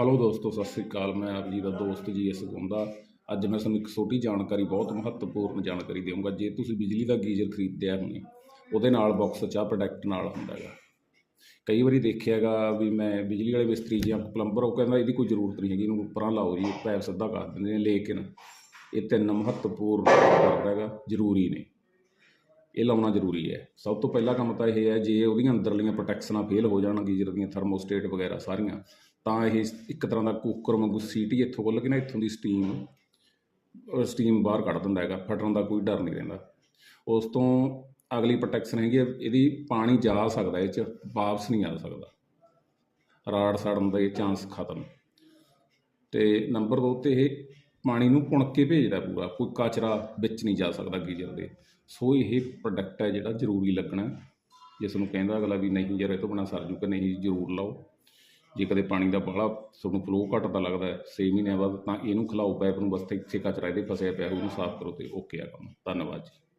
Hello ਦੋਸਤੋ, ਸਤਿ ਸ੍ਰੀ ਅਕਾਲ। ਮੈਂ ਆਪ ਜੀ ਦਾ ਦੋਸਤ ਜੀ, ਇਸ ਗੁੰਦਾ ਅੱਜ ਮੈਂ ਤੁਹਾਨੂੰ ਇੱਕ ਛੋਟੀ ਜਾਣਕਾਰੀ, ਬਹੁਤ ਮਹੱਤਵਪੂਰਨ ਜਾਣਕਾਰੀ ਦੇਵਾਂਗਾ। ਜੇ ਤੁਸੀਂ ਬਿਜਲੀ ਦਾ ਗੀਜ਼ਰ ਖਰੀਦਿਆ ਹੋਵੇ, ਉਹਦੇ ਨਾਲ ਬਾਕਸ ਚਾਹ ਆ ਪ੍ਰੋਡਕਟ ਨਾਲ ਹੁੰਦਾ ਹੈਗਾ। ਕਈ ਵਾਰੀ ਦੇਖਿਆਗਾ ਵੀ ਮੈਂ ਬਿਜਲੀ ਵਾਲੇ ਮਿਸਤਰੀ ਜਾਂ ਪਲੰਬਰ ਉਹ ਕਹਿੰਦਾ ਇਹਦੀ ਕੋਈ ਜ਼ਰੂਰਤ ਨਹੀਂ ਹੈਗੀ, ਇਹਨੂੰ ਉੱਪਰਾਂ ਲਾਓ ਜੀ ਪੈਪ ਸਿੱਧਾ ਕਰ ਦਿੰਦੇ ਨੇ। ਲੇਕਿਨ ਇਹ ਤਿੰਨ ਮਹੱਤਵਪੂਰਨ ਕਰਦਾ ਹੈਗਾ, ਜ਼ਰੂਰੀ ਨੇ। ਇਹ ਲਾਉਣਾ ਜ਼ਰੂਰੀ ਹੈ। ਸਭ ਤੋਂ ਪਹਿਲਾ ਕੰਮ ਤਾਂ ਇਹ ਹੈ, ਜੇ ਉਹਦੀਆਂ ਅੰਦਰਲੀਆਂ ਪ੍ਰੋਟੈਕਸ਼ਨਾਂ ਫੇਲ ਹੋ ਜਾਣ, ਗੀਜ਼ਰ ਦੀਆਂ ਥਰਮੋਸਟੇਟ ਵਗੈਰਾ ਸਾਰੀਆਂ ਤਾਂ ਇਹ ਇੱਕ ਤਰ੍ਹਾਂ ਦਾ ਕੁੱਕਰ ਵਾਂਗੂ ਸੀਟੀ ਇੱਥੋਂ ਖੁੱਲ੍ਹ ਕੇ ਨਾ, ਇੱਥੋਂ ਦੀ ਸਟੀਮ ਸਟੀਮ ਬਾਹਰ ਕੱਢ ਦਿੰਦਾ ਹੈਗਾ, ਫਟਣ ਦਾ ਕੋਈ ਡਰ ਨਹੀਂ ਰਹਿੰਦਾ। ਉਸ ਤੋਂ ਅਗਲੀ ਪ੍ਰੋਟੈਕਸ਼ਨ ਹੈਗੀ ਇਹਦੀ ਪਾਣੀ ਜਾ ਸਕਦਾ ਇਹ ਚ, ਵਾਪਸ ਨਹੀਂ ਆ ਸਕਦਾ। ਰਾੜ ਸੜਨ ਇਹ ਚਾਂਸ ਖਤਮ। ਤੇ ਨੰਬਰ ਦੋ ਤੇ ਇਹ ਪਾਣੀ ਨੂੰ ਪੁਣ ਕੇ ਭੇਜਦਾ ਪੂਰਾ, ਕੋਈ ਕਚਰਾ ਵਿੱਚ ਨਹੀਂ ਜਾ ਸਕਦਾ ਗੀਜ਼ਰ ਦੇ। ਸੋ ਇਹ ਪ੍ਰੋਡਕਟ ਹੈ ਜਿਹੜਾ ਜ਼ਰੂਰੀ ਲੱਗਣਾ। ਜਿਸ ਨੂੰ ਕਹਿੰਦਾ ਅਗਲਾ ਵੀ ਨਹੀਂ ਯਾਰ ਇਹ ਤੋਂ ਬਿਨਾਂ ਸਰ ਜੂਗਾ, ਨਹੀਂ ਜ਼ਰੂਰ ਲਾਓ। ਜੇ ਕਦੇ ਪਾਣੀ ਦਾ ਬਾਹਲਾ ਤੁਹਾਨੂੰ ਫਲੋ ਘਟਦਾ ਲੱਗਦਾ ਹੈ 6 ਮਹੀਨਿਆਂ ਬਾਅਦ ਤਾਂ ਇਹਨੂੰ ਖਿਲਾਓ ਪੈਪ ਨੂੰ ਬਸ ਛੇਕਾ ਚਰਾਏ ਇਹਦੇ ਫਸਿਆ ਪਿਆ, ਉਹਨੂੰ ਸਾਫ਼ ਕਰੋ ਤੇ ਓਕੇ ਆ ਕੰਮ। ਧੰਨਵਾਦ ਜੀ।